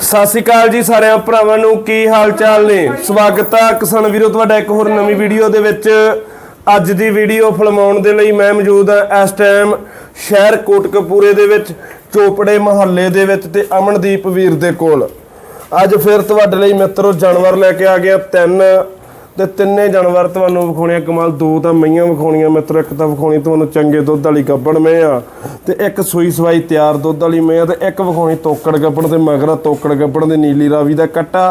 ਸਤਿ ਸ਼੍ਰੀ ਅਕਾਲ ਜੀ ਸਾਰਿਆਂ ਭਰਾਵਾਂ ਨੂੰ, ਕੀ ਹਾਲ ਚਾਲ ਨੇ? ਸਵਾਗਤ ਆ ਕਿਸਾਨ ਵੀਰੋ, ਤੁਹਾਡਾ ਇੱਕ ਹੋਰ ਨਵੀਂ ਵੀਡੀਓ ਦੇ ਵਿੱਚ। ਅੱਜ ਦੀ ਵੀਡੀਓ ਫਿਲਮਾਉਣ ਦੇ ਲਈ ਮੈਂ ਮੌਜੂਦ ਹਾਂ ਇਸ ਟਾਈਮ ਸ਼ਹਿਰ ਕੋਟਕਪੂਰੇ ਦੇ ਵਿੱਚ, ਚੋਪੜੇ ਮਹੱਲੇ ਦੇ ਵਿੱਚ ਤੇ ਅਮਨਦੀਪ ਵੀਰ ਦੇ ਕੋਲ। ਅੱਜ ਫਿਰ ਤੁਹਾਡੇ ਲਈ ਮਿੱਤਰੋ, ਜਾਨਵਰ ਲੈ ਕੇ ਆ ਗਿਆ ਤਿੰਨ ਤੇ ਤਿੰਨੇ ਜਾਨਵਰ ਤੁਹਾਨੂੰ ਵਿਖਾਉਣੇ ਆ ਕਮਾਲ ਦੋ ਤਾਂ ਮਈਆਂ ਵਿਖਾਉਣੀਆਂ ਮਿੱਤਰੋ ਇੱਕ ਤਾਂ ਵਿਖਾਉਣੀ ਤੁਹਾਨੂੰ ਚੰਗੇ ਦੁੱਧ ਵਾਲੀ ਗੱਬੜ ਮੈਂ ਆ ਤੇ ਇੱਕ ਸੂਈ ਸਵਾਈ ਤਿਆਰ ਦੁੱਧ ਵਾਲੀ ਮੈਂ ਆ ਤੇ ਇੱਕ ਵਿਖਾਉਣੀ ਤੋਕੜ ਗੱਬੜ ਤੇ ਮਗਰਾ ਤੋਕੜ ਗੱਬੜ ਦੇ ਨੀਲੀ ਰਾਵੀ ਦਾ ਕੱਟਾ।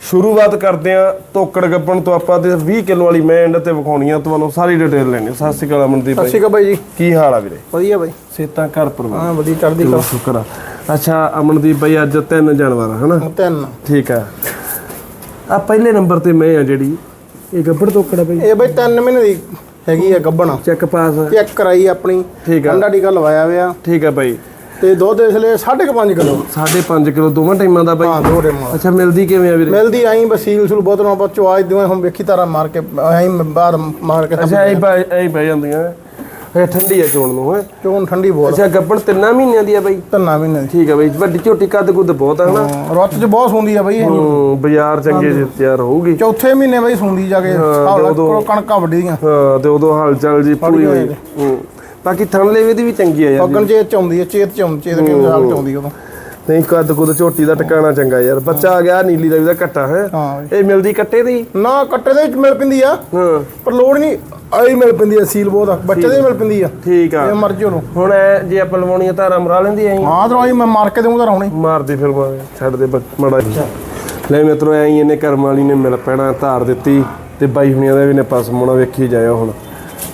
ਸ਼ੁਰੂਆਤ ਕਰਦੇ ਆ ਤੋਕੜ ਗੱਬੜ ਤੋਂ ਆਪਾਂ ਤੇ 20 ਕਿਲੋ ਵਾਲੀ ਮੈਂ ਐਂਡ ਤੇ ਵਿਖਾਉਣੀ ਆ ਤੁਹਾਨੂੰ ਸਾਰੀ ਡਿਟੇਲ ਲੈਣੀ ਸਤਿ ਸ਼੍ਰੀ ਅਕਾਲ ਅਮਨਦੀਪ ਸਤਿ ਭਾਈ ਸ਼੍ਰੀ ਅਕਾਲ ਬਾਈ ਜੀ। ਕੀ ਹਾਲ ਆ ਵੀਰੇ? ਵਧੀਆ ਬਾਈ। ਸੇਤਾ ਘਰ ਪਰਿਵਾਰ। ਹਾਂ ਵਧੀਆ ਚੜ੍ਹਦੀ ਚਲੋ ਸ਼ੁਕਰ ਆ। ਅੱਛਾ ਅਮਨਦੀਪ ਭਾਈ ਅੱਜ ਤਿੰਨ ਜਾਨਵਰ ਹਨਾ? ਕਲਾ ਤਿੰਨ। ਠੀਕ ਆ। ਆ ਪਹਿਲੇ ਨੰਬਰ ਤੇ ਮੈਂ ਆ ਜਿਹੜੀ ਇਹ ਗੱਬੜ ਤੋਕੜ ਭਾਈ ਇਹ ਬਾਈ ਤਿੰਨ ਮਹੀਨੇ ਦੀ ਹੈਗੀ ਆ ਗੱਬਣ। ਚੈੱਕ ਪਾਸ ਚੈੱਕ ਕਰਾਈ ਆਪਣੀ। ਠੀਕ ਆ। ਅੰਡਾ ਟੀਕਾ ਲਵਾਇਆ ਹੋਇਆ। ਠੀਕ ਆ ਭਾਈ ਤੇ ਦੁੱਧ ਇਸ ਲਈ 5.5 ਕਿਲੋ। 5.5 ਕਿਲੋ ਦੋਵਾਂ ਟਾਈਮਾਂ ਦਾ ਹਾਂ ਬਾਈ ਦੋ ਟਾਈਮ ਅੱਛਾ ਮਿਲਦੀ ਕਿਵੇਂ ਆ ਵੀਰੇ? ਮਿਲਦੀ ਆਈ ਬਸੀਲ ਸੁਲ ਬਹੁਤ ਨਾ ਬੱਚੋ ਆਜ ਦਿਵੇਂ ਹੁਣ ਵੇਖੀ ਤਾਰਾ ਮਾਰ ਕੇ ਆਈ ਬਾਹਰ ਮਾਰ ਕੇ ਅੱਛਾ ਇਹ ਪੈ ਇਹ ਪੈ ਜਾਂਦੀਆਂ। ਇਹ ਠੰਡੀ ਆ ਚੋਣ ਨੂੰ ਹੈ? ਚੋਣ ਠੰਡੀ ਬਹੁਤ ਅੱਛਾ ਗੱਬੜ ਤਿੰਨਾਂ ਮਹੀਨਿਆਂ ਦੀ ਆ ਬਾਈ? ਤਿੰਨਾਂ ਮਹੀਨੇ ਦੀ। ਠੀਕ ਆ ਬਾਈ ਵੱਡੀ ਝੋਟੀ ਕੱਦ ਕੁੱਦ ਬਹੁਤ ਆ ਹਨਾ? ਰੁੱਤ ਚ ਬਹੁਤ ਸੁੰਦੀ ਆ ਬਾਈ ਇਹ। ਹੂੰ ਬਾਜ਼ਾਰ ਚੰਗੇ ਜਿਹੇ ਤਿਆਰ ਹੋਊਗੀ। ਚੌਥੇ ਮਹੀਨੇ ਬਾਈ ਸੁੰਦੀ ਜਾ ਕੇ ਹਾਲ ਕਣਕਾਂ ਵੱਡੀਆਂ ਹਾਂ ਤੇ ਉਦੋਂ ਹਾਲ ਚਾਲ ਜੀ ਪੂਰੀ ਹੋਈ। ਹੂੰ। ਬਾਕੀ ਥਣ ਲੇਵੇ ਦੀ ਵੀ ਚੰਗੀ ਆ ਯਾਰ ਪੱਕਣ ਚੇਤ ਚ ਆਉਂਦੀ ਆ ਚੇਤ ਚ ਆਉਂਦੀ ਚੇਤ ਕਿਵੇਂ ਹਾਲ ਚ ਆਉਂਦੀ ਉਦੋਂ। ਨਹੀਂ ਕੱਦ ਕੁੱਦ ਝੋਟੀ ਦਾ ਟਿਕਾਣਾ ਚੰਗਾ ਯਾਰ। ਬੱਚਾ ਆ ਗਿਆ ਨੀਲੀ ਦਾ ਵੀ ਦਾ ਕੱਟਾ ਹੈ। ਇਹ ਮਿਲਦੀ ਕੱਟੇ ਦੀ? ਨਾ ਕੱਟੇ ਦੇ ਵਿੱਚ ਮਿਲ ਪੈਂਦੀ ਆ। ਹਾਂ। ਪਰ ਲੋੜ ਨਹੀਂ ਆਈ ਮਿਲ ਪੈਂਦੀ ਆ ਸੀਲ ਬਹੁਤ ਆ। ਬੱਚੇ ਦੇ ਮਿਲ ਪੈਂਦੀ ਆ। ਠੀਕ ਆ। ਜੇ ਮਰਜ਼ੀ ਹੋ ਹੁਣ ਜੇ ਆਪਾਂ ਲਵਾਉਣੀ ਆ ਧਾਰਾ ਮਰਾ ਲੈਂਦੀ ਐਂ। ਹਾਂ ਦਰਵਾਈ ਮੈਂ ਮਾਰ ਕੇ ਦੇਵਾਂਗਾ ਰਾਉਣੇ ਮਾਰਦੇ ਫਿਰ ਮਾਰ ਛੱਡ ਦੇ ਮਾੜਾ। ਲੈ ਮਿੱਤਰੋ ਐਂ ਇਹਨੇ ਕਰਮ ਵਾਲੀ ਨੇ ਮਿਲ ਪੈਣਾ ਧਾਰ ਦਿੱਤੀ ਤੇ ਬਾਈ ਹੁਣੀਆਂ ਦਾ ਵੀ ਨੇ ਪਸਮੋਣਾ ਵੇਖੀ ਜਾਇਓ ਹੁਣ।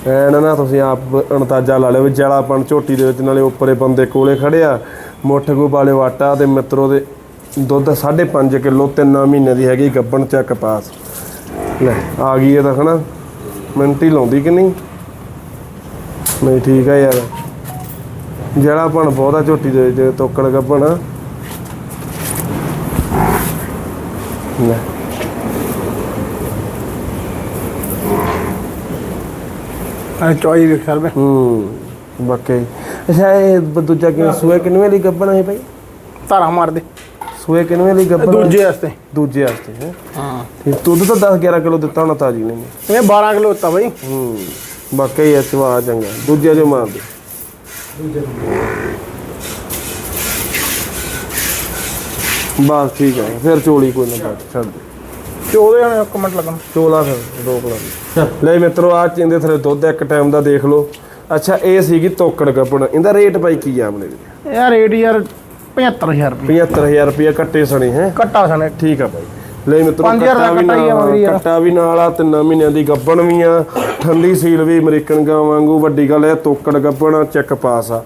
ਐ ਨਾ ਤੁਸੀਂ ਆਪ ਅੰਤਾਜ਼ਾ ਲਾ ਲਿਓ ਵੀ ਜਲਾਪਣ ਝੋਟੀ ਦੇ ਵਿੱਚ ਨਾਲੇ ਉੱਪਰੇ ਬੰਦੇ ਕੋਲੇ ਖੜਿਆ ਮੁੱਠ ਕੋ ਵਾਲੇ ਆਟਾ ਤੇ ਮਿੱਤਰੋ ਦੇ ਦੁੱਧ 5.5 ਕਿਲੋ ਤਿੰਨਾਂ ਮਹੀਨੇ ਦੀ ਹੈਗੀ ਗੱਬਣ ਚੱਕ ਪਾਸ। ਲੈ ਆ ਗਈ ਇਹ ਤਾਂ ਹਨਾ। ਮਿੰਟ ਲਾਉਂਦੀ ਕਿ ਨਹੀਂ? ਨਹੀਂ ਠੀਕ ਆ ਯਾਰ। ਜਲਾਪਣ ਬਹੁਤਾ ਝੋਟੀ ਦੇ ਵਿੱਚ ਤੋਕੜ ਗੱਬਣ। ਆ ਲੈ। ਐ ਚੋਈ ਵੇਖ ਸਰ ਹੂੰ ਬਾਕੀ ਅੱਛਾ ਇਹ ਬ- ਦੂਜਾ ਕਿ ਸੂਏ ਕਿਨਵੇਂ ਲਈ ਗੱਬਣ ਹੈ ਭਾਈ ਧਾਰਾ ਮਾਰ ਦੇ। ਸੂਏ ਕਿਨਵੇਂ ਲਈ ਗੱਬਣ ਦੂਜੇ ਵਾਸਤੇ। ਦੂਜੇ ਵਾਸਤੇ ਹੈ? ਹਾਂ। ਠੀਕ ਦੁੱਧ ਤਾਂ 10 11 ਕਿਲੋ ਦਿੱਤਾ ਹੋਣਾ ਤਾਜੀ ਨੇ। ਇਹ 12 ਕਿਲੋ ਦਿੱਤਾ ਬਾਈ। ਹੂੰ ਬਾਕੀ ਇਹ ਚਵਾ ਚੰਗਾ। ਦੂਜੇ ਜੋ ਮਾਰ ਦੇ। ਬਸ ਠੀਕ ਹੈ ਫਿਰ ਚੋਲੀ ਕੋਈ ਨਾ ਬਾਤ ਛੱਡ ਦੇ। ਤੇ ਉਹਦੇ ਨਾਲ ਇੱਕ ਮਿੰਟ ਲੱਗਣ। ਚੋਲਾ ਫਿਰ ਦੋ ਕਿਲੋ ਲੈ ਮਿੱਤਰੋ ਆ ਚਿੰਦੇ ਥਲੇ ਦੁੱਧ ਇੱਕ ਟਾਈਮ ਦਾ ਦੇਖ ਲਓ। ਅੱਛਾ ਇਹ ਸੀਗੀ ਤੋਕੜ ਗੱਬਣ ਇਹਦਾ ਰੇਟ ਭਾਈ ਕੀ ਆ ਆਪਣੇ ਵੀਰੇ? ਇਹ ਰੇਟ ਯਾਰ 75000 ਰੁਪਏ। 75000 ਰੁਪਏ ਕੱਟੇ ਸਣੇ ਹੈ? ਕੱਟਾ ਸਣੇ। ਠੀਕ ਆ ਭਾਈ ਲੈ ਮਿੱਤਰੋ ਕੱਟਾ ਵੀ ਹੀ ਆ ਨਾਲ। ਕੱਟਾ ਵੀ ਨਾਲ ਆ ਤਿੰਨਾਂ ਮਹੀਨਿਆਂ ਦੀ ਗੱਬਣ ਵੀ ਆ। ਠੰਡੀ ਸੀਲ ਵੀ ਅਮਰੀਕਨ ਗਾਂ ਵਾਂਗੂ ਵੱਡੀ ਗੱਲ ਇਹ ਤੋਕੜ ਗੱਬਣ ਚੈੱਕ ਪਾਸ ਆ।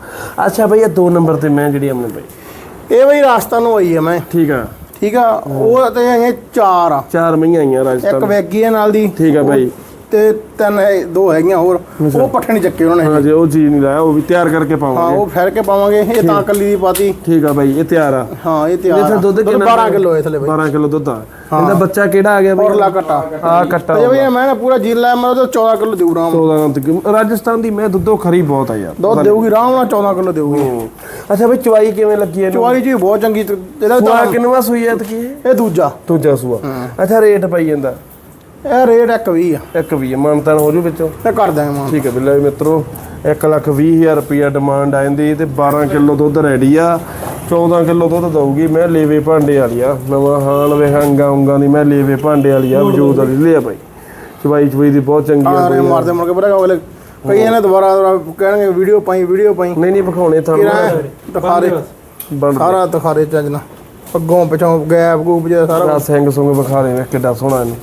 ਅੱਛਾ ਭਈ ਇਹ ਦੋ ਨੰਬਰ ਤੇ ਮੈਂ ਜਿਹੜੀ ਆਪਣੇ ਭਾਈ ਇਹ ਬਈ ਰਾਸਤਾ ਨੂੰ ਆਈ ਹੈ ਮੈਂ। ਠੀਕ ਆ। ਠੀਕ ਆ ਉਹ ਤੇ ਇਹ ਚਾਰ ਆ। ਚਾਰ ਮਹੀਆਂ ਆਈਆਂ ਇੱਕ ਰਾਜਸਥਾਨ। ਵੈਗੀ ਆ ਨਾਲ ਦੀ। ਠੀਕ ਆ ਭਾਈ ਤੇ ਤਿੰਨ ਇਹ ਦੋ ਹੈਗੀਆਂ ਹੋਰ ਉਹ ਪੱਠੇ ਨਹੀਂ ਚੱਕੇ ਉਹਨਾਂ ਨੇ। ਹਾਂ ਜੇ ਉਹ ਚੀਜ਼ ਨਹੀਂ ਲਾਇਆ ਉਹ ਵੀ ਤਿਆਰ ਕਰਕੇ ਹਾਂ ਪਾਵਾਂਗੇ। ਉਹ ਫੇਰ ਕੇ ਪਾਵਾਂਗੇ ਇਹ ਤਾਂ ਕੱਲੀ ਦੀ ਪਾਤੀ। ਠੀਕ ਆ ਭਾਈ ਇਹ ਤਿਆਰ ਆ। ਹਾਂ ਇਹ ਤਿਆਰ ਆ। ਦੁੱਧ ਕਿੰਨਾ 12 ਕਿਲੋ ਇਹ ਥਲੇ ਬਈ। 12 ਕਿਲੋ ਦੁੱਧ ਆ। ਇਹਦਾ ਬੱਚਾ ਕਿਹੜਾ ਆ ਗਿਆ ਭਾਈ ਔਰਲਾ ਕੱਟਾ। ਆ ਕੱਟਾ ਅਜੇ ਬਈ ਮੈਂ ਨਾ ਪੂਰਾ ਜ਼ਿਲ੍ਹਾ ਮੈਂ ਉਹਦੇ 14 ਕਿਲੋ ਦੇਉ ਰਾਮ 14 ਤੱਕ ਰਾਜਸਥਾਨ ਦੀ ਮੈਂ ਦੁੱਧੋਂ ਖਰੀ ਬਹੁਤ ਆ ਯਾਰ। ਦੁੱਧ ਦੇਊਗੀ ਰਾਮ ਨਾਲ 14 ਕਿਲੋ ਦੇਊਗੀ। ਹੂੰ। ਅੱਛਾ ਭਾਈ ਚਵਾਈ ਕਿਵੇਂ ਲੱਗੀ ਇਹਨੂੰ? ਚੁਆਰੀ ਜੀ ਬਹੁਤ ਚੰਗੀ ਤੇ ਇਹਦਾ ਸੂਆ ਤਾਂ ਕਿੰਨਵਾ ਸੂਈ ਐ ਤਕੀ ਇਹ? ਇਹ ਦੂਜਾ। ਦੂਜਾ ਸੂਆ। ਅੱਛਾ ਰੇਟ ਪਾਈ ਜਾਂਦਾ। ਇਹ ਰੇਟ ਇੱਕ ਵੀ ਆ। ਇੱਕ ਵੀ ਮਾਨਤਾਨ ਹੋ ਜੂ ਵਿੱਚੋਂ। ਤੇ ਕਰ ਦਾਂਗੇ ਮਾਂ ਠੀਕ ਹੈ ਬਿੱਲੇ ਮਿੱਤਰੋ 1 ਲੱਖ 20 ਹਜ਼ਾਰ ਰੁਪਇਆ ਡਿਮਾਂਡ ਆ ਜਾਂਦੀ ਤੇ 12 ਕਿਲੋ ਦੁੱਧ ਰੈਡੀ ਆ। 14 ਕਿਲੋ ਦੁੱਧ ਦਊਗੀ ਮੈਂ ਲੇਵੇ ਭਾਂਡੇ ਵਾਲੀ ਆ। ਨਵਾਂ ਹਾਲ ਵੇ ਹੰਗਾ ਉਂਗਾ ਦੀ ਮੈਂ ਲੇਵੇ ਭਾਂਡੇ ਵਾਲੀ ਆ ਵਜੂਦ ਵਾਲੀ ਲਿਆ ਭਾਈ ਚਵਾਈ ਚਵਾਈ ਦੀ ਬਹੁਤ ਚੰਗੀ ਆ। ਆਰੇ ਮਾਰਦੇ ਮੁੜ ਕੇ ਪਤਾ ਅਗਲੇ ਕਈ ਇਹਨੇ ਦੁਬਾਰਾ ਦੁਬਾਰਾ ਕਹਿਣਗੇ ਵੀਡੀਓ ਪਾਈ ਵੀਡੀਓ ਪਾਈ। ਨਹੀਂ ਨਹੀਂ ਵਿਖਾਉਣੇ ਤੁਹਾਨੂੰ ਦਿਖਾਰੇ ਬਣ ਸਾਰਾ ਦਿਖਾਰੇ ਚੱਜਣਾ ਅੱਗੋਂ ਪਿਛੋਂ ਗੈਪ ਗੂਪ ਜਿਹਾ ਸਾਰਾ ਸਿੰਘ ਸੁੰਗ ਵਿਖਾ ਦੇ ਵੇ ਕਿੱਡਾ ਸੋਹਣਾ ਇਹਨੂੰ।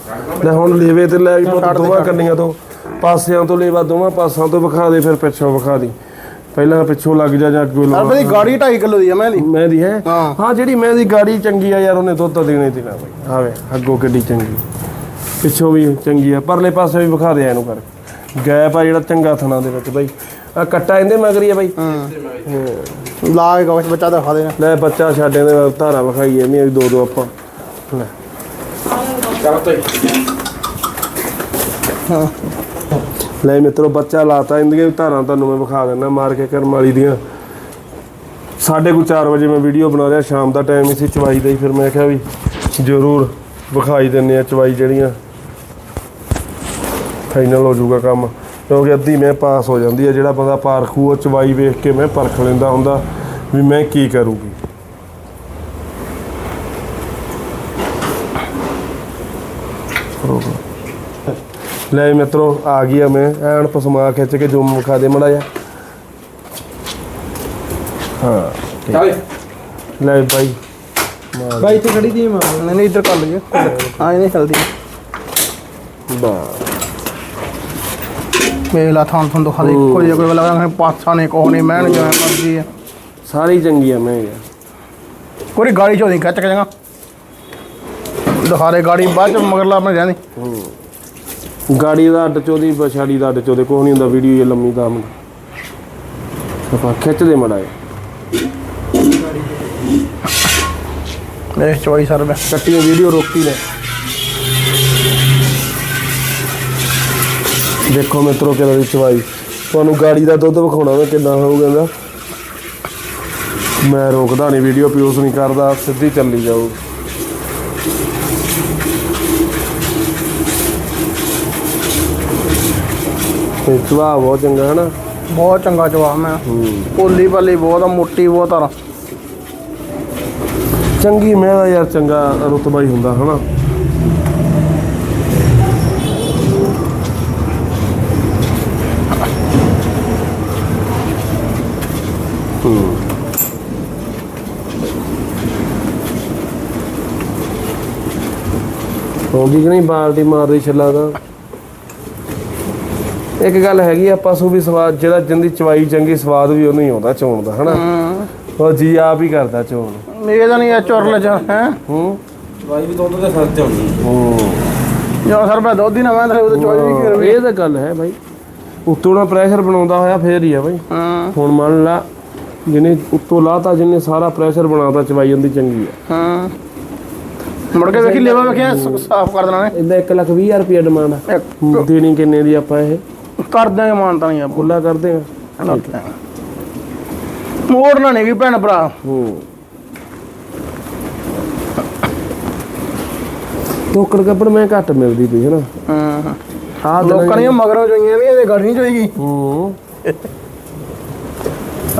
ਲੈ ਹੁਣ ਲੇਵੇ ਤੇ ਲੈ ਪੁੱਤ ਦੋਵਾਂ ਕੰਨੀਆਂ ਤੋਂ ਪਾਸਿਆਂ ਤੋਂ ਲੇਵਾ ਦੋਵਾਂ ਪਾਸਾਂ ਤੋਂ ਵਿਖਾ ਦੇ ਫਿਰ ਪਿੱਛੋਂ ਵਿਖਾ ਦੀ। ਪਹਿਲਾਂ ਪਿੱਛੋਂ ਲੱਗ ਜਾ ਜਾਂ ਅੱਗੋਂ ਲਵਾ ਬਈ ਗਾੜੀ 2.5 ਕਿਲੋ ਦੀ ਆ ਮੈਂ ਦੀ ਮੈਂ ਦੀ ਹੈ? ਹਾਂ। ਹਾਂ ਜਿਹੜੀ ਮੈਂ ਦੀ ਗਾੜੀ ਚੰਗੀ ਆ ਯਾਰ ਉਹਨੇ ਦੁੱਧ ਤਾਂ ਦੇਣਾ ਹੀ ਦੇਣਾ ਬਈ। ਆਵੇ ਅੱਗੋਂ ਕਿੱਡੀ ਚੰਗੀ। ਪਿੱਛੋਂ ਵੀ ਚੰਗੀ ਆ ਪਰਲੇ ਪਾਸੇ ਵੀ ਵਿਖਾ ਦੇ ਇਹਨੂੰ ਕਰ ਗੈਪ ਆ ਜਿਹੜਾ ਚੰਗਾ ਥਣਾ ਦੇ ਵਿੱਚ ਬਈ। ਆ ਕੱਟਾ ਇਹਦੇ ਮਗਰੀ ਆ ਬਈ। ਹਾਂ। ਲਾ ਕੇ ਗੋਸ਼ ਬੱਚਾ ਦਿਖਾ ਦੇਣਾ ਲੈ ਬੱਚਾ ਛੱਡੇ ਦੇ ਧਾਰਾ ਵਿਖਾਈ ਇਹਨੇ ਵੀ ਦੋ ਦੋ ਆਪਾਂ। ਲੈ। ਲੈ ਮਿੱਤਰੋ ਬੱਚਾ ਲਾਤਾ ਇਹਦੀਆਂ ਵੀ ਧਾਰਾਂ ਤੁਹਾਨੂੰ ਮੈਂ ਵਿਖਾ ਦਿੰਦਾ ਮਾਰ ਕੇ ਕਰਮ ਵਾਲੀ ਦੀਆਂ। ਸਾਢੇ ਕੁ 4 ਵਜੇ ਮੈਂ ਵੀਡੀਓ ਬਣਾ ਰਿਹਾ ਸ਼ਾਮ ਦਾ ਟਾਈਮ ਸੀ ਚਵਾਈ ਦਾ ਹੀ ਫਿਰ ਮੈਂ ਕਿਹਾ ਵੀ ਜ਼ਰੂਰ ਵਿਖਾਈ ਦਿੰਨੇ ਆ ਚਵਾਈ ਜਿਹੜੀਆਂ। ਫਾਈਨਲ ਹੋ ਜਾਊਗਾ ਕੰਮ। ਕਿਉਂਕਿ ਅੱਧੀ ਮੈਂ ਪਾਸ ਹੋ ਜਾਂਦੀ ਹੈ ਜਿਹੜਾ ਬੰਦਾ ਪਾਰਖੂ ਉਹ ਚਵਾਈ ਵੇਖ ਕੇ ਮੈਂ ਪਰਖ ਲੈਂਦਾ ਹੁੰਦਾ ਵੀ ਮੈਂ ਕੀ ਕਰੂਗੀ। ਲੈ ਮਿੱਤਰੋ ਆ ਗਈ ਆ ਮੈਂ ਐਨ ਪਸਮਾ ਖਿੱਚ ਕੇ ਜੁਮ ਵਿਖਾ ਦੇ ਮੜਾ ਜਾ ਹਾਂ ਚੱਲ। ਲੈ ਬਾਈ। ਬਾਈ ਤੇ ਖੜੀ ਦੀ ਮਾਰ ਨਹੀਂ ਇੱਧਰ ਕਰ ਲਈਏ ਹਾਂ ਇਹ ਨਹੀਂ ਚਲਦੀ। ਬਾ ਮੇਲਾ ਥਾਂ ਥਾਂ ਤੋਂ ਖਾਲੀ ਕੋਈ ਜਿਹਾ ਕੋਈ ਵਾਲਾ ਪਾਸਾ ਨੇ ਕੋਹ ਨਹੀਂ ਮੈਨ ਜਿਵੇਂ ਮਰਜ਼ੀ ਆ। ਸਾਰੀ ਚੰਗੀ ਆ ਮੈਂ ਕੋਈ ਗਾੜੀ ਚੋਂ ਨਹੀਂ ਖਿੱਚ ਕੇ ਜਾਗਾ ਦਿਖਾਰੇ ਗਾੜੀ ਬਾਅਦ ਚ ਮਗਰਲਾ ਆਪਣੇ ਰਹਿੰਦੀ ਗਾੜੀ ਦਾ ਅੱਡ ਚੋਦੀ ਬਛਾੜੀ ਦਾ ਅੱਡ ਚੋਦੇ ਕੋਈ ਨਹੀਂ ਹੁੰਦਾ ਵੀਡੀਓ ਇਹ ਲੰਮੀ ਦਾ ਮਨ ਸਫਾ ਖਿੱਚ ਦੇ ਮੜਾ ਇਹ ਚੋਈ ਸਰ ਮੈਂ। ਕੱਟੀਆਂ ਵੀਡੀਓ ਰੋਕੀ ਲੈ। ਦੇਖੋ ਮਿੱਤਰੋ ਕਿਹਦਾ ਦੀ ਚਵਾਈ। ਤੁਹਾਨੂੰ ਗਾੜੀ ਦਾ ਦੁੱਧ ਵਿਖਾਉਣਾ ਮੈਂ ਕਿੰਨਾ ਹੋਊਗਾ ਇਹਦਾ ਮੈਂ ਰੋਕਦਾ ਨਹੀਂ ਵੀਡੀਓ ਪਿਊਸ ਨਹੀਂ ਕਰਦਾ ਸਿੱਧੀ ਚੱਲੀ ਜਾਊ। ਤੇ ਚਵਾ ਬਹੁਤ ਚੰਗਾ ਹੈ ਨਾ ਬਹੁਤ ਚੰਗਾ ਜਵਾਬ ਮੈਂ। ਪੋਲੀ ਪੱਲੀ ਬਹੁਤ ਆ ਮੋਟੀ ਬਹੁਤ ਆ। ਚੰਗੀ ਮੈਂ ਦਾ ਯਾਰ ਚੰਗਾ ਰੁਤਬਾ ਹੀ ਹੁੰਦਾ ਹਨਾ? ਹੋ ਗਈ ਕਿ ਨਹੀਂ ਬਾਲਟੀ ਮਾਰਦੀ ਛੱਲਾ ਦਾ? ਇੱਕ ਗੱਲ ਹੈਗੀ ਆ ਪਸ਼ੂ ਵੀ ਸਵਾਦ ਜਿਹੜਾ ਜਿੰਦੀ ਚਵਾਈ ਚੰਗੀ ਸਵਾਦ ਵੀ ਉਹਨੂੰ ਹੀ ਆਉਂਦਾ ਚੋਣ ਦਾ ਹਨਾ? ਉਹ ਜੀ ਆਪ ਹੀ ਕਰਦਾ ਚੋਣ। ਮੇਰੇ ਤਾਂ ਨਹੀਂ ਇਹ ਚੁਰ ਲਜ ਹੈ? ਹੂੰ? ਬਾਈ ਵੀ ਦੁੱਧ ਦੇ ਫ਼ਰਕ ਤੇ ਹੁੰਦੀ। ਹੂੰ। ਜੋ ਸਰ ਮੈਂ ਦੁੱਧ ਹੀ ਨਾ ਮੈਂ ਤਾਂ ਉਹਦੇ ਚੋਈ ਵੀ ਕਰ ਇਹ ਤਾਂ ਗੱਲ ਹੈ ਬਾਈ। ਉੱਤੋਂ ਨਾ ਪ੍ਰੈਸ਼ਰ ਬਣਾਉਂਦਾ ਹੋਇਆ ਫੇਰ ਹੀ ਆ ਬਾਈ। ਹਾਂ। ਹੁਣ ਮੰਨ ਲਾ ਜਿਹਨੇ ਉੱਤੋਂ ਲਾਤਾ ਜਿਹਨੇ ਸਾਰਾ ਪ੍ਰੈਸ਼ਰ ਬਣਾਤਾ ਚਵਾਈ ਜਾਂਦੀ ਚੰਗੀ ਆ। ਹਾਂ। ਮੁੜ ਕੇ ਵੇਖੀ ਲੇਵਾ ਵੇਖਿਆ ਸਾਫ਼ ਕਰ ਦੇਣਾ ਨੇ ਇਦਾਂ 1 ਲੱਖ 20 ਹਜ਼ਾਰ ਰੁਪਏ ਡਿਮਾਂਡ ਆ। ਦੇਣੀ ਕਿੰਨੇ ਦੀ ਆਪਾਂ ਇਹ? ਕਰ ਦਾਂਗੇ ਮਾਨਤਾ ਨਹੀਂ ਆ ਖੁੱਲਾ ਕਰਦੇ ਆ ਮੋੜਨਾ ਨਹੀਂ ਵੀ ਭੈਣ ਭਰਾ। ਹੂੰ ਟੋਕੜ ਕੱਪੜ ਮੈਂ ਘੱਟ ਮਿਲਦੀ ਪਈ ਹੈ ਨਾ ਹਾਂ। ਆਹ ਲੋਕਾਂ ਦੀਆਂ ਮਗਰੋਂ ਜੋਈਆਂ ਵੀ ਇਹਦੇ ਗਾੜੀ ਨਹੀਂ ਜੋਈਗੀ ਹੂੰ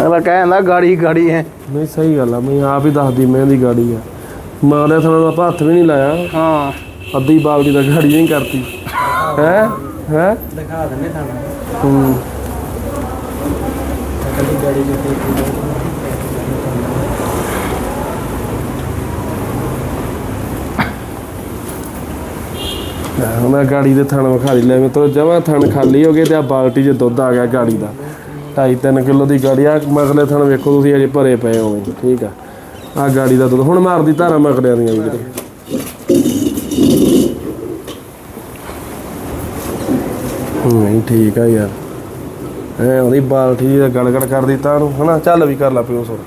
ਅਗਲਾ ਕਹਿੰਦਾ ਗਾੜੀ ਗਾੜੀ ਹੈ। ਨਹੀਂ ਸਹੀ ਗੱਲ ਆ ਮੈਂ ਆਪ ਹੀ ਦੱਸਦੀ ਮੈਂ ਦੀ ਗਾੜੀ ਆ। ਮਾਰਿਆ ਥਣਾ ਦਾ ਆਪਾਂ ਹੱਥ ਵੀ ਨਹੀਂ ਲਾਇਆ। ਹਾਂ। ਅੱਧੀ ਬਾਲਟੀ ਦਾ ਗਾੜੀ ਨਹੀਂ ਕਰਤੀ। ਹੈ? ਹੈ? ਦਿਖਾ ਦਿੰਨੇ ਤੁਹਾਨੂੰ। ਹੂੰ। ਕੱਲੀ ਗਾੜੀ ਜਿੱਤੇ ਹੁਣ ਮੈਂ ਗਾੜੀ ਦੇ ਥਣ ਵਿਖਾ ਲਈ ਲੈ ਮੈਂ ਤੋ ਜਮਾ ਥਣ ਖਾਲੀ ਹੋ ਗਏ ਤੇ ਆ ਬਾਲਟੀ 'ਚ ਦੁੱਧ ਆ ਗਿਆ ਗਾੜੀ ਦਾ। 2.5 ਕਿਲੋ ਦੀ ਗਾੜੀ ਆ ਮਗਲੇ ਥਣ ਵੇਖੋ ਤੁਸੀਂ, ਅਜੇ ਭਰੇ ਪਏ ਹੋਵੇ ਠੀਕ ਆ। ਆ ਗਾੜੀ ਦਾ ਦੁੱਧ, ਹੁਣ ਮਾਰਦੀ ਧਾਰਾ ਮਗਲਿਆਂ ਦੀਆਂ ਵੀ ਵੀਰੇ ਨਹੀਂ ਠੀਕ ਆ ਯਾਰ। ਐ ਉਹਦੀ ਬਾਲਟੀ ਦਾ ਗੜਗੜ ਕਰ ਦਿੱਤਾ ਉਹਨੂੰ ਹਨਾ, ਚੱਲ ਵੀ ਕਰ ਲਾ ਪਿਓ ਸੋ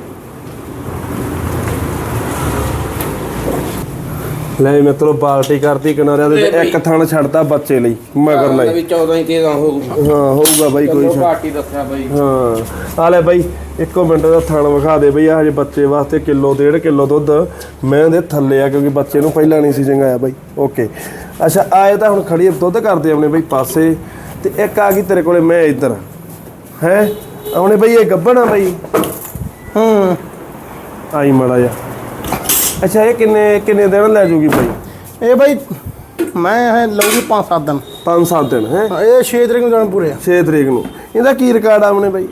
ਲੈ ਮਿੱਤਰੋ ਬਾਲਟੀ ਕਰਤੀ ਕਿਨਾਰਿਆਂ ਦੇ ਤੇ ਇੱਕ ਥਣ ਛੱਡਤਾ ਬੱਚੇ ਲਈ ਮਗਰ ਲਈ। ਵੀ 14 ਹੀ 13 ਹੋ ਹਾਂ ਹੋਊਗਾ ਬਾਈ ਕੋਈ ਛੱਡ- ਦੱਸਿਆ ਬਾਈ। ਹਾਂ ਆ ਲੈ ਬਾਈ ਇੱਕੋ ਮਿੰਟ ਦਾ ਥਣ ਵਿਖਾ ਦੇ ਬਈ ਆ ਹਜੇ ਬੱਚੇ ਵਾਸਤੇ ਕਿਲੋ ਡੇਢ ਕਿਲੋ ਦੁੱਧ ਮੈਂ ਦੇ ਥੱਲੇ ਆ ਕਿਉਂਕਿ ਬੱਚੇ ਨੂੰ ਪਹਿਲਾਂ ਨਹੀਂ ਸੀ ਚੰਗਾਇਆ ਬਾਈ। ਓਕੇ ਅੱਛਾ ਆਏ ਤਾਂ ਹੁਣ ਖੜੀ ਦੁੱਧ ਕਰਦੇ ਆਪਣੇ ਬਈ ਪਾਸੇ। ਤੇ ਇੱਕ ਆ ਗਈ ਤੇਰੇ ਕੋਲੇ ਮੈਂ ਇੱਧਰ। ਹੈ? ਆਉਣੇ ਬਈ ਇਹ ਗੱਬਣ ਆ ਬਈ? ਹੂੰ। ਆਈ ਮੜਾ ਜਾ। ਅੱਛਾ ਇਹ ਕਿੰਨੇ ਕਿੰਨੇ ਦਿਨ ਲੈ ਜੂਗੀ ਬਾਈ? ਇਹ ਬਾਈ ਮੈਂ ਇਹ ਲਊਗੀ 5-7 ਦਿਨ। 5-7 ਦਿਨ ਹੈ? ਇਹ 6 ਤਰੀਕ ਨੂੰ ਜਾਣ ਪੂਰੇ ਆ। 6 ਤਰੀਕ ਨੂੰ। ਇਹਦਾ ਕੀ ਰਿਕਾਰਡ ਆਉਣੇ ਬਾਈ?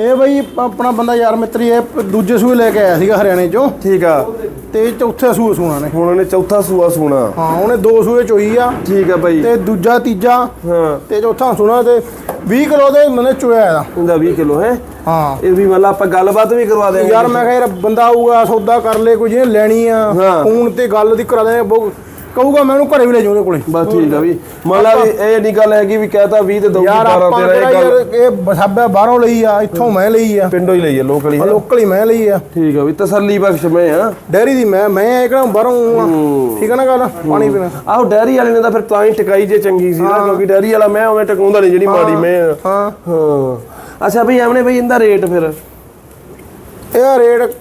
ਇਹ ਬਾਈ ਆਪਣਾ ਬੰਦਾ ਯਾਰ ਮਿੱਤਰੀ ਇਹ ਦੂਜੇ ਸੂਏ ਲੈ ਕੇ ਆਇਆ ਸੀਗਾ ਹਰਿਆਣੇ ਚੋਂ। ਠੀਕ ਆ। ਤੇ ਚੌਥੇ ਸੂਏ ਸੂਣਾ ਨੇ। ਹੁਣ ਉਹਨੇ ਚੌਥਾ ਸੂਆ ਸੂਣਾ। ਹਾਂ ਉਹਨੇ ਦੋ ਸੂਏ ਚੋਈ ਆ। ਠੀਕ ਆ ਬਾਈ। ਤੇ ਦੂਜਾ ਤੀਜਾ ਹਾਂ। ਤੇ ਚੌਥਾ ਸੁਣਾ ਤੇ 20 ਕਿਲੋ ਦੇ ਮਨੇ ਚੋਇਆ ਇਹਦਾ। ਇਹਦਾ 20 ਕਿਲੋ ਹੈ? ਹਾਂ। ਇਹ ਵੀ ਮਤਲਬ ਆਪਾਂ ਗੱਲਬਾਤ ਵੀ ਕਰਵਾ ਦੇਵਾਂਗੇ ਯਾਰ ਮੈਂ ਕਿਹਾ ਯਾਰ ਬੰਦਾ ਆਊਗਾ ਸੌਦਾ ਕਰ ਲੇ ਕੋਈ ਜਿਹਨੇ ਲੈਣੀ ਆ। ਫੋਨ ਤੇ ਗੱਲ ਦੀ ਕਰਾ ਦੇ ਕਹੂਗਾ ਮੈਂ ਉਹਨੂੰ ਘਰੇ ਵੀ ਲੈ ਉਹਦੇ ਕੋਲੇ। ਬਸ ਠੀਕ ਆ ਵੀ ਮਤਲਬ ਵੀ ਇਹ ਨਹੀਂ ਗੱਲ ਹੈਗੀ ਵੀ ਕਹਤਾ 20 ਤੇ ਦਊਗੀ ਯਾਰ 12 ਆਪਾਂ ਤੇਰਾ ਕਿਹੜਾ ਇਹ ਯਾਰ ਇਹ ਬਸਾਬਾ ਬਾਹਰੋਂ ਲਈ ਆ ਇੱਥੋਂ ਮੈਂ ਲਈ ਆ। ਪਿੰਡੋਂ ਹੀ ਲਈ ਆ ਲੋਕਲੀ ਲੋਕਲ ਹੀ ਮੈਂ ਲਈ ਆ। ਠੀਕ ਆ ਵੀ ਤਸੱਲੀ ਬਖਸ਼ ਮੈਂ ਆ। ਡੈਰੀ ਦੀ ਮੈਂ ਮੈਂ ਇਹ ਕਿਹੜਾ ਬਾਹਰੋਂ ਆ। ਠੀਕ ਆ ਨਾ ਗੱਲ? ਪਾਣੀ ਪੀਣਾ। ਆਹੋ ਡੈਰੀ ਵਾਲੇ ਨੇ ਤਾਂ ਫਿਰ ਤਾਂ ਹੀ ਟਿਕਾਈ ਜੇ ਚੰਗੀ ਸੀ ਨਾ ਕਿਉਂਕਿ ਡੈਰੀ ਵਾਲਾ ਮੈਂ ਉਵੇਂ ਟਕਾਉਂਦਾ ਨਹੀਂ ਜਿਹੜੀ ਮਾੜੀ ਮੈਂ ਆ। ਹਾਂ। ਹਾਂ। ਅੱਛਾ ਬਈ ਐਵਨੇ ਬਈ ਇਹਦਾ ਰੇਟ ਫਿਰ? ਇਹਦਾ ਰੇਟ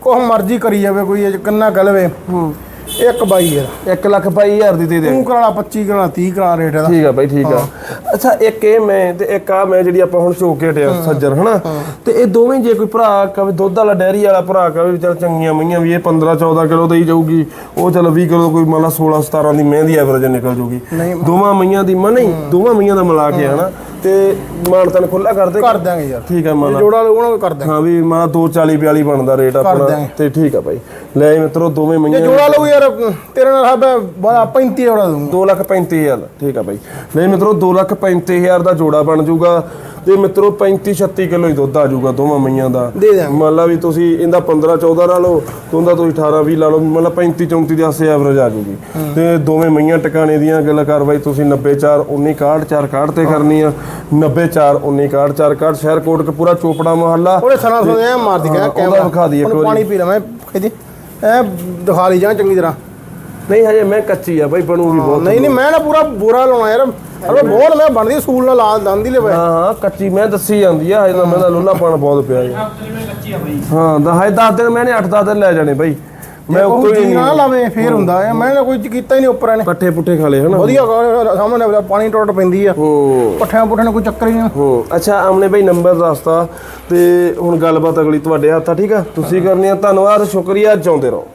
ਕੋਹ ਮਰਜ਼ੀ ਕਰੀ ਜਾਵੇ ਕੋਈ ਇਹ 'ਚ ਕਿੰਨਾ ਕਹਿ ਲਵੇ। ਹੂੰ। ਇੱਕ ਬਾਈ ਯਾਰ। 1 ਲੱਖ ਬਾਈ ਹਜ਼ਾਰ ਦੀ ਦੇ ਦੇ। ਤੂੰ ਕਰਾਲਾ 25 ਕਰਾਲਾ 30 ਕਰਾਲਾ ਰੇਟ ਇਹਦਾ। ਠੀਕ ਆ ਬਾਈ ਠੀਕ ਆ। ਅੱਛਾ ਇੱਕ ਇਹ ਮੈਂ ਤੇ ਇੱਕ ਆ ਮੈਂ ਜਿਹੜੀ ਆਪਾਂ ਹੁਣ ਸ਼ੋਕ ਕੇ ਹਟਿਆ ਸੱਜਰ ਹਨਾ? ਤੇ ਇਹ ਦੋਵੇਂ ਜੇ ਕੋਈ ਭਰਾ ਕਵੇ ਦੁੱਧ ਵਾਲਾ ਡੈਰੀ ਵਾਲਾ ਭਰਾ ਕਵੇ ਵੀ ਚੱਲ ਚੰਗੀਆਂ ਮਈਆਂ ਵੀ ਇਹ 15 14 ਕਿਲੋ ਤੇ ਹੀ ਜਾਊਗੀ ਉਹ ਚੱਲ 20 ਕਿਲੋ ਕੋਈ ਮੰਨ ਲਾ 16 17 ਦੀ ਮਹਿੰਦੀ ਐਵਰੇਜ ਨਿਕਲ ਜੂਗੀ ਨਹੀਂ। ਦੋਵਾਂ ਮਈਆਂ ਦੀ ਮਨ ਨਹੀਂ ਦੋਵਾਂ ਮਈਆਂ ਦਾ ਮਿਲਾ ਕੇ ਹਨਾ? ਤੇ ਮਾਨਤਨ ਖੁੱਲਾ ਕਰ ਦੇ। ਕਰ ਦਿਆਂਗੇ ਯਾਰ। ਠੀਕ ਆ ਮਾਨਾ ਜੋੜਾ ਲਊਗਾ ਉਹ ਕਰ ਦਿਆਂਗੇ। ਹਾਂ ਵੀ ਮਾਂ 240 42 ਬਣਦਾ ਰੇਟ ਆਪਣਾ। ਤੇ ਠੀਕ ਆ ਬਾਈ। ਲੈ ਮਿੱਤਰੋ ਦੋਵੇਂ ਜੇ ਮਈਆਂ ਜੋੜਾ ਲਊ ਯਾਰ ਤੇਰੇ ਨਾਲ ਹੱਬ ਬੜਾ 35 ਜੋੜਾ ਦੂੰਗਾ ਦੋ ਲੱਖ ਪੈਂਤੀ ਹਜ਼ਾਰ ਦਾ ਠੀਕ ਆ ਬਾਈ। ਨਹੀਂ ਮਿੱਤਰੋ ਦੋ ਲੱਖ ਪੈਂਤੀ ਹਜ਼ਾਰ ਦਾ ਜੋੜਾ ਬਣ ਜਾਊਗਾ ਤੇ ਮਿੱਤਰੋ 35 36 ਕਿਲੋ ਹੀ ਦੁੱਧ ਆ ਜਾਊਗਾ ਦੋਵਾਂ ਮਈਆਂ ਦਾ। ਮੰਨ ਲਾ ਵੀ ਤੁਸੀਂ ਇਹਦਾ 15 14 ਲਾ ਲਓ ਤੇ ਉਹਦਾ ਤੁਸੀਂ 18 20 ਲਾ ਲਓ ਮੰਨ ਲਾ 35 34 ਦੇ ਆਸੇ ਐਵਰੇਜ ਆ ਜਾਊਗੀ ਤੇ ਦੋਵੇਂ ਮਈਆਂ ਟਿਕਾਣੇ ਦੀਆਂ ਗੱਲ ਕਰ ਬਾਈ ਤੁਸੀਂ 90 4 19 61 4 61 ਤੇ ਕਰਨੀ ਆ। 90 4 19 61 4 61 ਸ਼ਹਿਰ ਕੋਟ ਕਪੂਰਾ ਚੋਪੜਾ ਮੁਹੱਲਾ। ਉਹਦੇ ਸਣਾ ਸੁਣਦੇ ਆ ਮਾਰਦੀ ਹਾਂ, ਕਹਿੰਦਾ ਉਹਦਾ ਕੈਮਰਾ। ਦਈਏ ਉਹਨੂੰ। ਪਾਣੀ ਪੀ ਲਵਾਂ ਕਹਿੰਦੀ ਐ ਦਿਖਾ ਲਈ ਜਾਂ ਚੰਗੀ ਤਰ੍ਹਾਂ। ਨਹੀਂ ਹਜੇ ਮੈਂ ਕੱਚੀ ਆ ਬਾਈ ਬਣੂਗੀ ਬਹੁਤ ਨਹੀਂ ਨਹੀਂ ਮੈਂ ਨਾ ਪੂਰਾ ਬੋਰਾ ਲਾਉਣਾ ਯਾਰ। ਅਰੇ ਬਹੁਤ ਮੈਂ ਬਣਦੀ ਸੂਲ ਨਾਲ ਲਾ ਦੰਦੀ ਲੈ ਹਾਂ ਹਾਂ ਕੱਚੀ ਮੈਂ ਦੱਸੀ ਜਾਂਦੀ ਆ ਹਜੇ ਤਾਂ ਮੈਂ ਤਾਂ ਲੁੱਲਾ ਪਾਣ ਬਹੁਤ ਪਿਆ ਹਾਂ ਦਾ ਹਜੇ 10 ਦਿਨ ਮੈਨੇ 8 10 ਦਿਨ ਲੈ ਜਾਣੇ ਬਾਈ। ਮੈਂ ਉਹ ਉੱਤੋਂ ਹੀ ਨਾ ਲਾਵੇ ਫੇਰ ਹੁੰਦਾ। ਐ ਮੈਂ ਕੋਈ ਕੀਤਾ ਹੀ ਨਹੀਂ ਉੱਪਰ ਇਹਨੇ ਪੱਠੇ ਪੁੱਠੇ ਖਾ ਲਏ ਹਨਾ? ਵਧੀਆ ਗਾ- ਸਾਹਮਣੇ ਉਹਦਾ ਪਾਣੀ ਟੁੱਟ ਪੈਂਦੀ ਆ। ਹੂੰ। ਪੱਠਿਆਂ ਪੁੱਠਿਆਂ ਨੂੰ ਕੋਈ ਚੱਕਰ ਹੀ ਨਹੀਂ। ਹੂੰ। ਅੱਛਾ ਆਮਨੇ ਬਾਈ ਨੰਬਰ ਦੱਸਤਾ ਤੇ ਹੁਣ ਗੱਲਬਾਤ ਅਗਲੀ ਤੁਹਾਡੇ ਹੱਥ ਆ ਠੀਕ ਆ? ਤੁਸੀਂ ਕਰਨੀ ਆ ਧੰਨਵਾਦ ਸ਼ੁਕਰੀਆ ਜਿਉਂਦੇ ਰਹੋ।